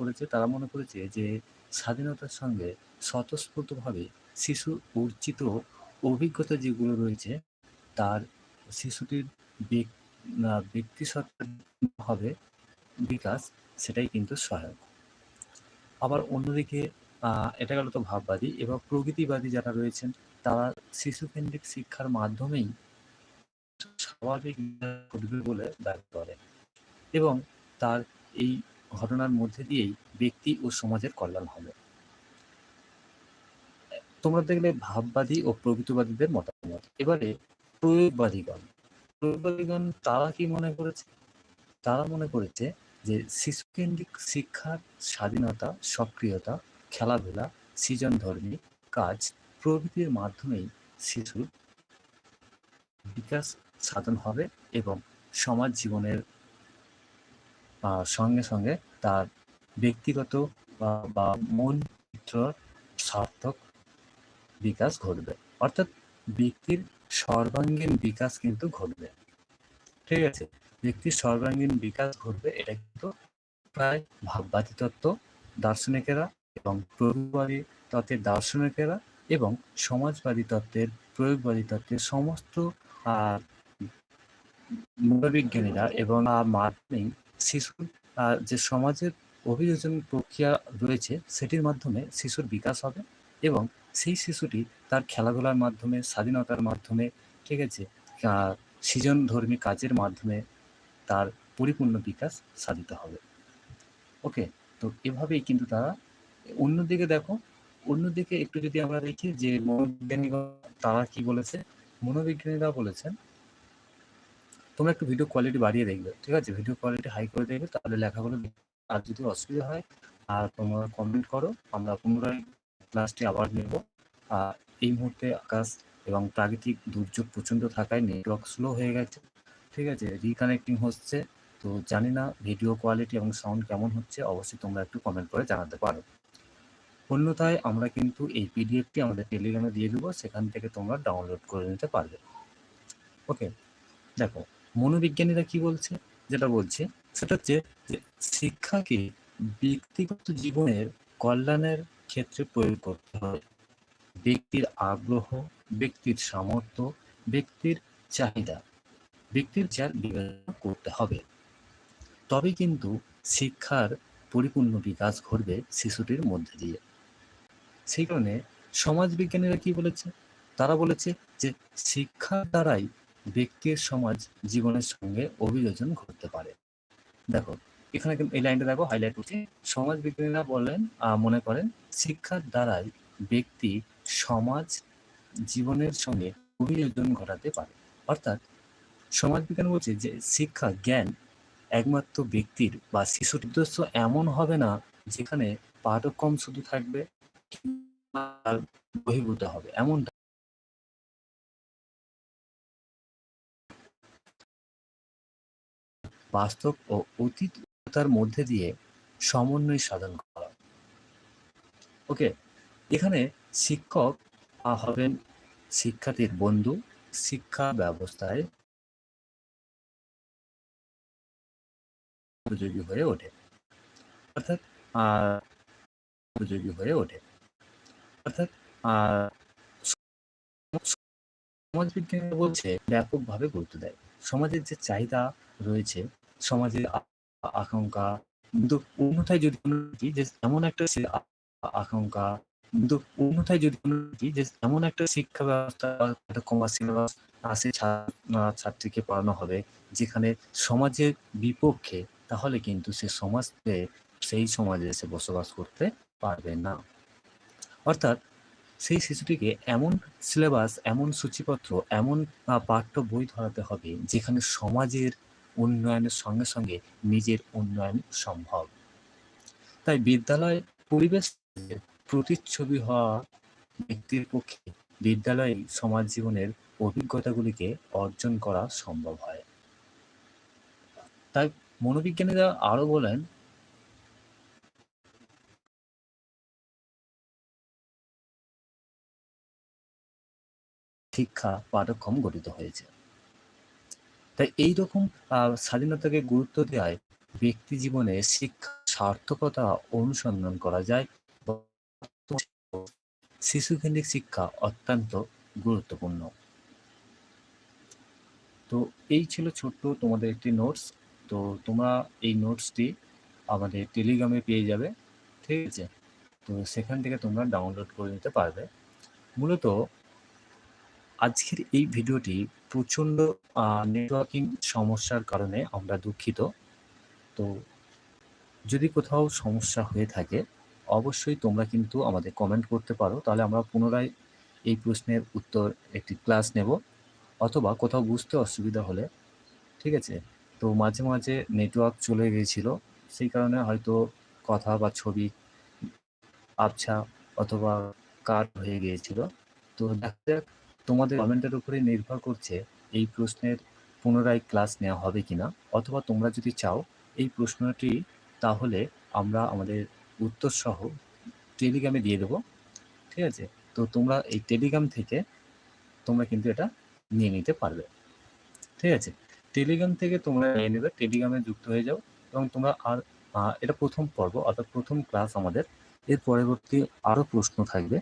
করেছে তারা মনে করেছে যে স্বাধীনতার সঙ্গে স্বতঃস্ফূর্তভাবে শিশু অর্জিত অভিজ্ঞতা যেগুলো রয়েছে তার শিশুটির ব্যক- না, বিকাশ সেটাই কিন্তু সহায়ক। আবার অন্যদিকে এটা গেল তো ভাববাদী এবার প্রকৃতিবাদী যারা রয়েছেন তারা শিশুকেন্দ্রিক শিক্ষার মাধ্যমেই স্বাভাবিক বলে দাবি করে। এবং তার এই ঘটনার মধ্যে দিয়েই ব্যক্তি ও সমাজের কল্যাণ হবে। তোমরা দেখলে ভাববাদী ও প্রকৃতিবাদীদের মতামত। এবারে প্রয়োগবাদীগণ। প্রয়োগবাদীগণ তারা কি মনে করেছে? তারা মনে করেছে যে শিশুকেন্দ্রিক শিক্ষার স্বাধীনতা, সক্রিয়তা, খেলাধুলা, সৃজনধর্মী কাজ প্রভৃতির মাধ্যমেই শিশুর বিকাশ সাধন হবে এবং সমাজ জীবনের সঙ্গে সঙ্গে তার ব্যক্তিগত বা- মন চিত্রর সার্থক বিকাশ ঘটবে। অর্থাৎ ব্যক্তির সর্বাঙ্গীন বিকাশ কিন্তু ঘটবে। ঠিক আছে? ব্যক্তির সর্বাঙ্গীন বিকাশ ঘটবে এটা কিন্তু প্রায় ভাববাদী তত্ত্ব দার্শনিকেরা এবং প্রয়োগবাদী তত্ত্বের দার্শনিকেরা এবং সমাজবাদী তত্ত্বের প্রয়োগবাদী তত্ত্বের সমস্ত মনোবিজ্ঞানীরা এবং মাধ্যমেই শিশুর যে সমাজের অভিযোজন প্রক্রিয়া রয়েছে, সেটির মাধ্যমে শিশুর বিকাশ হবে এবং সেই শিশুটি তার খেলাধুলার মাধ্যমে, স্বাধীনতার মাধ্যমে, ঠিক আছে সৃজনধর্মী কাজের মাধ্যমে তার পরিপূর্ণ বিকাশ সাধিত হবে। ওকে তো এভাবেই কিন্তু তারা, অন্যদিকে দেখো, অন্যদিকে একটু যদি আমরা দেখি যে মনোবিজ্ঞানীরা তারা কি বলেছে? মনোবিজ্ঞানীরা বলেছেন তোমরা একটু ভিডিও কোয়ালিটি বাড়িয়ে দেখবে, ঠিক আছে? ভিডিও কোয়ালিটি হাই করে দেখবে, তাহলে লেখাগুলো আর যদি অসুবিধা হয়, আর তোমরা কমেন্ট করো, আমরা পুনরায় ক্লাসটি আবার নেব। আর এই মুহূর্তে আকাশ এবং প্রাকৃতিক দুর্যোগ প্রচণ্ড থাকায় নেটওয়ার্ক স্লো হয়ে গেছে, ঠিক আছে? রিকানেক্টিং হচ্ছে, তো জানি না ভিডিও কোয়ালিটি এবং সাউন্ড কেমন হচ্ছে, অবশ্যই তোমরা একটু কমেন্ট করে জানাতে পারো। অন্যথায় আমরা কিন্তু এই পিডিএফটি আমাদের টেলিগ্রামে দিয়ে দেবো, সেখান থেকে তোমরা ডাউনলোড করে নিতে পারবে। ওকে দেখো মনোবিজ্ঞানীরা কি বলছে? যেটা বলছে, সেটা হচ্ছে যে শিক্ষাকে ব্যক্তিগত জীবনের কল্যাণের ক্ষেত্রে প্রয়োগ করতে হবে। ব্যক্তির আগ্রহ, ব্যক্তির সামর্থ্য, ব্যক্তির চাহিদা, ব্যক্তির চার বিবেচনা করতে হবে। তবে কিন্তু শিক্ষার পরিপূর্ণ বিকাশ ঘটবে শিশুটির মধ্যে দিয়ে। সেই কারণে সমাজবিজ্ঞানীরা কি বলেছে? তারা বলেছে যে শিক্ষার দ্বারাই ব্যক্তির সমাজ জীবনের সঙ্গে অভিযোজন ঘটতে পারে। দেখো, এখানে এই লাইনটা দেখো হাইলাইট করছি। সমাজ বিজ্ঞানীরা বলেন মনে করেন, শিক্ষার দ্বারাই ব্যক্তি সমাজ জীবনের সঙ্গে অভিযোজন ঘটাতে পারে। অর্থাৎ, সমাজ বিজ্ঞান বলছে যে, শিক্ষা জ্ঞান একমাত্র ব্যক্তির বা শিশুর উদ্দেশ্য এমন হবে না যেখানে পাঠক্রম শুধু থাকবে, বহির্ভূত হবে। এমন বাস্তব ও অতীততার মধ্যে দিয়ে সমন্বয় সাধন করা। ওকে, এখানে শিক্ষক হবেন শিক্ষার্থীর বন্ধু, শিক্ষা ব্যবস্থায় উপযোগী হয়ে ওঠে। অর্থাৎ উপযোগী হয়ে ওঠে। অর্থাৎ সমাজবিজ্ঞানী বলছে, ব্যাপকভাবে গুরুত্ব দেয়। সমাজের যে চাহিদা রয়েছে সমাজের আকাঙ্ক্ষা কিন্তু অন্যথায় যদি যে এমন একটা আকাঙ্ক্ষা কিন্তু অন্যথায় যদি যে এমন একটা শিক্ষা ব্যবস্থা কমা সিলেবাস ছাত্রীকে পড়ানো হবে যেখানে সমাজের বিপক্ষে তাহলে কিন্তু সে সমাজে সেই সমাজে সে বসবাস করতে পারবে না। অর্থাৎ সেই শিশুটিকে এমন সিলেবাস এমন সূচিপত্র, এমন পাঠ্য বই ধরাতে হবে যেখানে সমাজের উন্নয়নের সঙ্গে সঙ্গে নিজের উন্নয়ন সম্ভব। তাই বিদ্যালয় পরিবেশ প্রতিচ্ছবি হওয়া ব্যক্তির পক্ষে বিদ্যালয়ে সমাজ জীবনের অভিজ্ঞতাগুলিকে অর্জন করা সম্ভব হয়। তাই মনোবিজ্ঞানীরা আরও বলেন, শিক্ষা পাঠক্রম গঠিত হয়েছে। তাই এই রকম স্বাধীনতাকে গুরুত্ব দেওয়ায় ব্যক্তি জীবনে শিক্ষা, সার্থকতা অনুসন্ধান করা যায়। শিশুকেন্দ্রিক শিক্ষা অত্যন্ত গুরুত্বপূর্ণ। তো এই ছিল ছোট্ট তোমাদের একটি নোটস তো তোমরা এই নোটসটি আমাদের টেলিগ্রামে পেয়ে যাবে। ঠিক আছে? তো সেখান থেকে তোমরা ডাউনলোড করে নিতে পারবে। মূলত আজকের এই ভিডিওটি প্রচণ্ড নেটওয়ার্কিং সমস্যার কারণে আমরা দুঃখিত। তো যদি কোথাও সমস্যা হয়ে থাকে, অবশ্যই তোমরা কিন্তু আমাদের কমেন্ট করতে পারো। তাহলে আমরা পুনরায় এই প্রশ্নের উত্তর একটি ক্লাস নেব, অথবা কোথাও বুঝতে অসুবিধা হলে, ঠিক আছে? তো মাঝে মাঝে নেটওয়ার্ক চলে গিয়েছিল, সেই কারণে হয়তো কথা বা ছবি আবছা অথবা কাট হয়ে গিয়েছিল। তো দেখা যাক তোমাদের কমেন্টের উপরে নির্ভর করছে এই প্রশ্নের পুনরায় ক্লাস নেওয়া হবে কি না অথবা তোমরা যদি চাও এই প্রশ্নটি তাহলে আমরা আমাদের উত্তর সহ টেলিগ্রামে দিয়ে দেবো, ঠিক আছে? তো তোমরা এই টেলিগ্রাম থেকে তোমরা কিন্তু এটা নিয়ে নিতে পারবে, ঠিক আছে? টেলিগ্রাম থেকে তোমরা নিয়ে নেবে টেলিগ্রামে যুক্ত হয়ে যাও এবং তোমরা আর এটা প্রথম পর্ব, অর্থাৎ প্রথম ক্লাস আমাদের। এর পরবর্তী আরও প্রশ্ন থাকবে,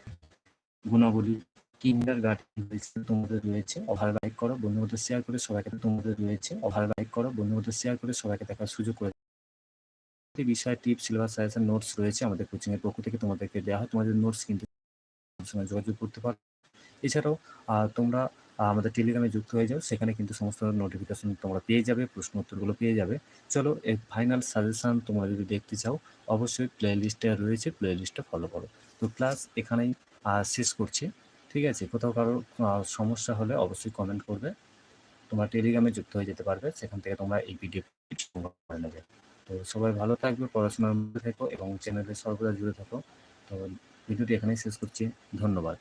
গুণাবলী কিন্ডার গার্ডেন তোমাদের রয়েছে। ওভার লাইক করো বন্ধুর মধ্যে শেয়ার করে সবাইকে তোমাদের রয়েছে। ওভার লাইক করো বন্ধুর মধ্যে শেয়ার করে সবাইকে দেখার সুযোগ করে বিষয় টিপস সিলেবাস সাজেশন নোটস রয়েছে আমাদের কোচিং এর পক্ষ থেকে তোমাদেরকে দেওয়া হয়। তোমাদের নোটস কিন্তু সঙ্গে যোগাযোগ করতে পারো। এছাড়াও তোমরা আমাদের টেলিগ্রামে যুক্ত হয়ে যাও। সেখানে কিন্তু সমস্ত নোটিফিকেশন তোমরা পেয়ে যাবে প্রশ্ন উত্তরগুলো পেয়ে যাবে। চলো, এর ফাইনাল সাজেশন তোমরা যদি দেখতে চাও, অবশ্যই প্লে রয়েছে প্লে লিস্টে ফলো করো। তো ক্লাস এখানেই শেষ করছি। ঠিক আছে? কোথাও কারও সমস্যা হলে অবশ্যই কমেন্ট করবে। তোমার টেলিগ্রামে যুক্ত হয়ে যেতে পারবে। সেখান থেকে তোমরা এই ভিডিও করে নেবে। তো সবাই ভালো থাকবে, পড়াশোনার মধ্যে থেকো এবং চ্যানেলে সর্বদা জুড়ে থাকো। তো ভিডিওটি এখানেই শেষ করছি। ধন্যবাদ।